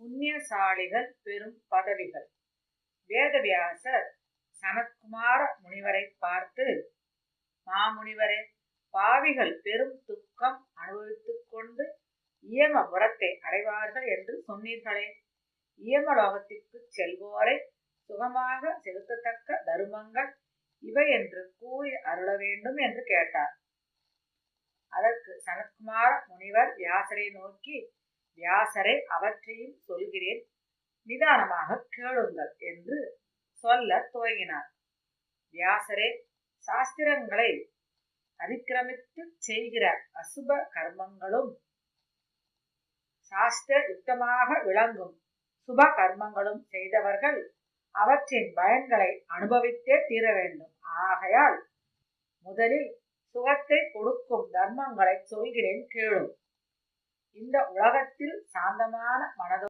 புண்ணியசாலிகள் பெரும் பதவிகள். வேதவியாசர் சனத்குமார முனிவரை பார்த்து மாமுனிவரே பாவிகள் பெரும் துக்கம் அனுபவித்துக் கொண்டு இயம புறத்தை அடைவார்கள் என்று சொன்னீர்களே. இயமலோகத்திற்கு செல்வோரை சுகமாக செலுத்தத்தக்க தருமங்கள் இவை என்று கூறி அருள வேண்டும் என்று கேட்டார். அதற்கு சனத்குமார முனிவர் வியாசரை நோக்கி வியாசரை அவற்றையும் சொல்கிறேன். நிதானமாக கேளுங்கள் என்று சொல்ல துவங்கினார். வியாசரே சாஸ்திரங்களை அதிக்கிரமித்து செய்கிற அசுப கர்மங்களும் சாஸ்திர யுக்தமாக விளங்கும். சுப கர்மங்களும் செய்தவர்கள் அவற்றின் பயன்களை அனுபவித்தே தீர வேண்டும். ஆகையால் முதலில் சுகத்தை கொடுக்கும் தர்மங்களை சொல்கிறேன் கேளும் இந்த உலகத்தில் சாந்தமான மனதோ